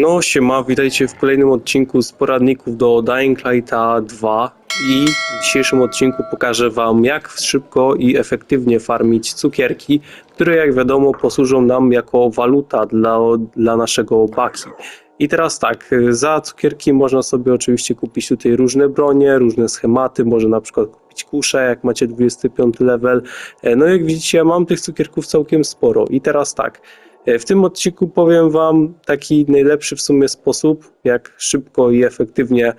No siema, witajcie w kolejnym odcinku z poradników do Dying Lighta 2 i w dzisiejszym odcinku pokażę Wam jak szybko i efektywnie farmić cukierki, które jak wiadomo posłużą nam jako waluta dla, dla naszego baki. I teraz tak, za cukierki można sobie oczywiście kupić tutaj różne bronie, różne schematy, może na przykład kupić kusze, jak macie 25 level. E, No jak widzicie, ja mam tych cukierków całkiem sporo. I teraz tak, W tym odcinku powiem Wam taki najlepszy w sumie sposób, jak szybko i efektywnie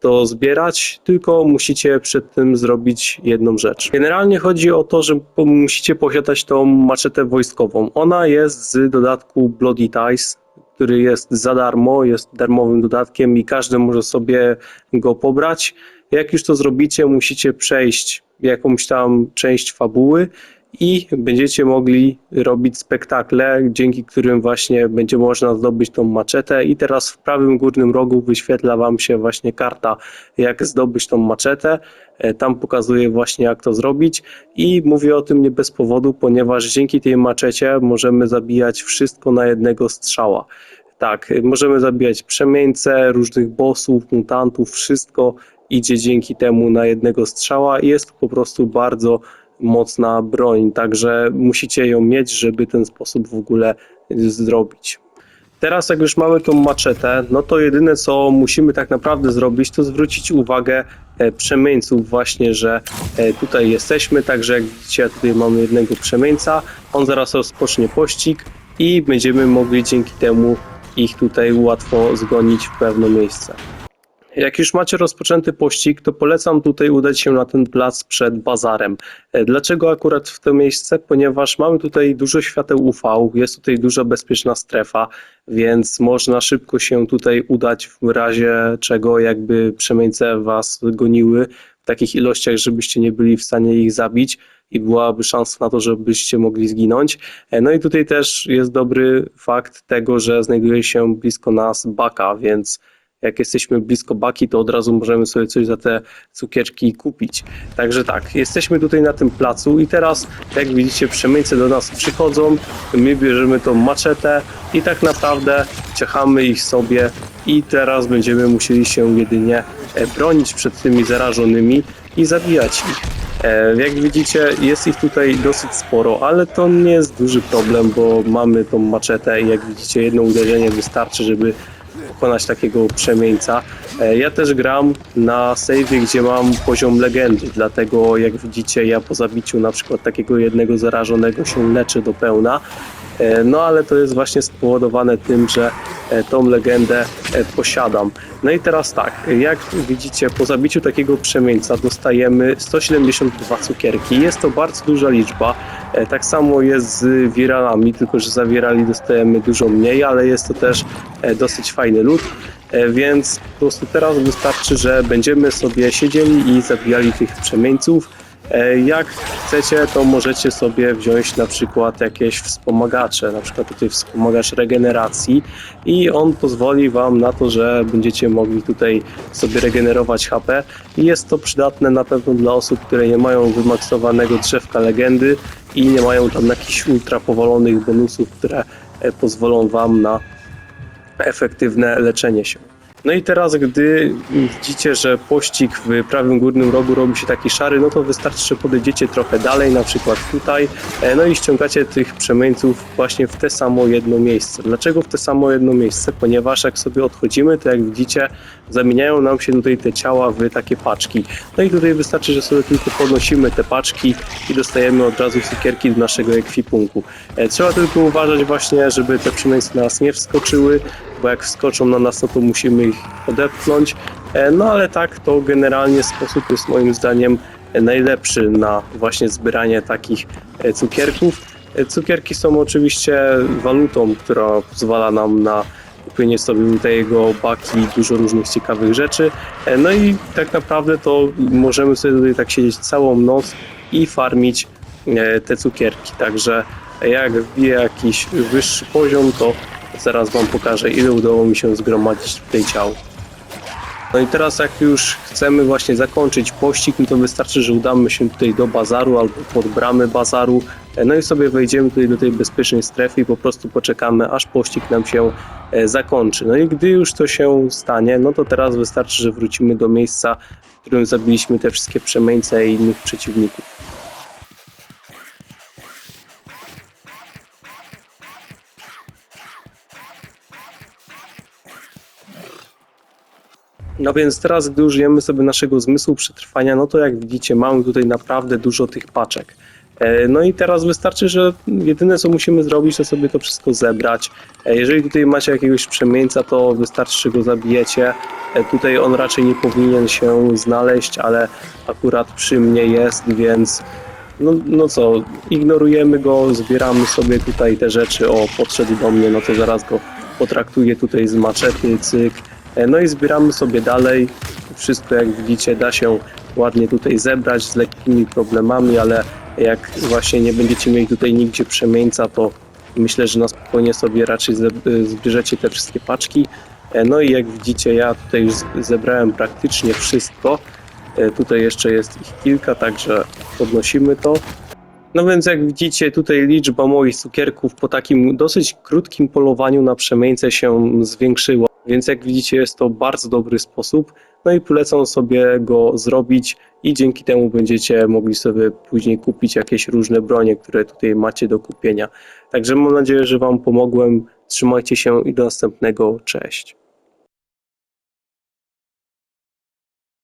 to zbierać, tylko musicie przed tym zrobić jedną rzecz. Generalnie chodzi o to, że musicie posiadać tą maczetę wojskową. Ona jest z dodatku Bloody Ties, który jest za darmo, jest darmowym dodatkiem i każdy może sobie go pobrać. Jak już to zrobicie, musicie przejść jakąś tam część fabuły i będziecie mogli robić spektakle, dzięki którym właśnie będzie można zdobyć tą maczetę i teraz w prawym górnym rogu wyświetla Wam się właśnie karta, jak zdobyć tą maczetę. E, Tam pokazuje właśnie jak to zrobić i mówię o tym nie bez powodu, ponieważ dzięki tej maczecie możemy zabijać wszystko na jednego strzała. Tak, y, możemy zabijać przemieńce, różnych bossów, mutantów, wszystko idzie dzięki temu na jednego strzała i jest to po prostu bardzo mocna broń, także musicie ją mieć, żeby ten sposób w ogóle zrobić. Teraz jak już mamy tą maczetę, no to jedyne co musimy tak naprawdę zrobić, to zwrócić uwagę e, przemieńców właśnie, że e, tutaj jesteśmy, także jak widzicie tutaj mamy jednego przemieńca, on zaraz rozpocznie pościg i będziemy mogli dzięki temu ich tutaj łatwo zgonić w pewne miejsce. Jak już macie rozpoczęty pościg, to polecam tutaj udać się na ten plac przed bazarem. E, Dlaczego akurat w to miejsce? Ponieważ mamy tutaj dużo świateł UV, jest tutaj duża bezpieczna strefa, więc można szybko się tutaj udać w razie czego jakby przemieńce was goniły w takich ilościach, żebyście nie byli w stanie ich zabić i byłaby szansa na to, żebyście mogli zginąć. E, No i tutaj też jest dobry fakt tego, że znajduje się blisko nas baka, więc jak jesteśmy blisko baki, to od razu możemy sobie coś za te cukierki kupić. Także tak, jesteśmy tutaj na tym placu i teraz, jak widzicie, przemyjcy do nas przychodzą, my bierzemy tą maczetę i tak naprawdę ciachamy ich sobie i teraz będziemy musieli się jedynie e, bronić przed tymi zarażonymi i zabijać ich. E, Jak widzicie, jest ich tutaj dosyć sporo, ale to nie jest duży problem, bo mamy tą maczetę i jak widzicie, jedno uderzenie wystarczy, żeby pokonać takiego przemieńca. E, Ja też gram na save'ie, gdzie mam poziom legendy, dlatego jak widzicie ja po zabiciu na przykład takiego jednego zarażonego się leczę do pełna. E, No ale to jest właśnie spowodowane tym, że tą legendę e, posiadam. No i teraz tak, jak widzicie po zabiciu takiego przemieńca dostajemy 172 cukierki. Jest to bardzo duża liczba. E, Tak samo jest z wiralami, tylko że za wirali dostajemy dużo mniej, ale jest to też e, dosyć fajny lód. E, Więc po prostu teraz wystarczy, że będziemy sobie siedzieli i zabijali tych przemieńców. E, Jak chcecie, to możecie sobie wziąć na przykład jakieś wspomagacze, na przykład tutaj wspomagacz regeneracji i on pozwoli Wam na to, że będziecie mogli tutaj sobie regenerować HP i jest to przydatne na pewno dla osób, które nie mają wymaksowanego drzewka legendy i nie mają tam jakichś ultra powalonych bonusów, które e, pozwolą Wam na efektywne leczenie się. No i teraz, gdy widzicie, że pościg w prawym górnym rogu robi się taki szary, no to wystarczy, że podejdziecie trochę dalej, na przykład tutaj, e, no i ściągacie tych przemieńców właśnie w te samo jedno miejsce. Dlaczego w te samo jedno miejsce? Ponieważ jak sobie odchodzimy, to jak widzicie, zamieniają nam się tutaj te ciała w takie paczki. No i tutaj wystarczy, że sobie tylko podnosimy te paczki i dostajemy od razu cukierki do naszego ekwipunku. E, Trzeba tylko uważać właśnie, żeby te przemieńcy na nas nie wskoczyły, bo jak wskoczą na nas, no to musimy ich odepchnąć. E, No ale tak, to generalnie sposób jest moim zdaniem e, najlepszy na właśnie zbieranie takich cukierków. Cukierki są oczywiście walutą, która pozwala nam na kupienie sobie tutaj jego baki dużo różnych ciekawych rzeczy. E, No i tak naprawdę to możemy sobie tutaj tak siedzieć całą noc i farmić e, te cukierki. Także jak wbiję jakiś wyższy poziom, to zaraz Wam pokażę, ile udało mi się zgromadzić tutaj ciał. No i teraz jak już chcemy właśnie zakończyć pościg, no to wystarczy, że udamy się tutaj do bazaru albo pod bramy bazaru. No i sobie wejdziemy tutaj do tej bezpiecznej strefy i po prostu poczekamy, aż pościg nam się e, zakończy. No i gdy już to się stanie, no to teraz wystarczy, że wrócimy do miejsca, w którym zabiliśmy te wszystkie przemieńce i innych przeciwników. No więc teraz, gdy użyjemy sobie naszego zmysłu przetrwania, no to jak widzicie, mamy tutaj naprawdę dużo tych paczek. E, No i teraz wystarczy, że jedyne co musimy zrobić, to sobie to wszystko zebrać. E, Jeżeli tutaj macie jakiegoś przemieńca, to wystarczy, że go zabijecie. E, Tutaj on raczej nie powinien się znaleźć, ale akurat przy mnie jest, więc no, no co, ignorujemy go, zbieramy sobie tutaj te rzeczy. O, podszedł do mnie, no to zaraz go potraktuję tutaj z maczety, cyk. No i zbieramy sobie dalej. Wszystko jak widzicie da się ładnie tutaj zebrać z lekkimi problemami, ale jak właśnie nie będziecie mieli tutaj nigdzie przemieńca, to myślę, że na spokojnie sobie raczej ze- zbierzecie te wszystkie paczki. E, No i jak widzicie, ja tutaj już zebrałem praktycznie wszystko. E, Tutaj jeszcze jest ich kilka, także podnosimy to. No więc jak widzicie, tutaj liczba moich cukierków po takim dosyć krótkim polowaniu na przemieńce się zwiększyła, więc jak widzicie jest to bardzo dobry sposób. No i polecam sobie go zrobić i dzięki temu będziecie mogli sobie później kupić jakieś różne bronie, które tutaj macie do kupienia. Także mam nadzieję, że Wam pomogłem. Trzymajcie się i do następnego. Cześć.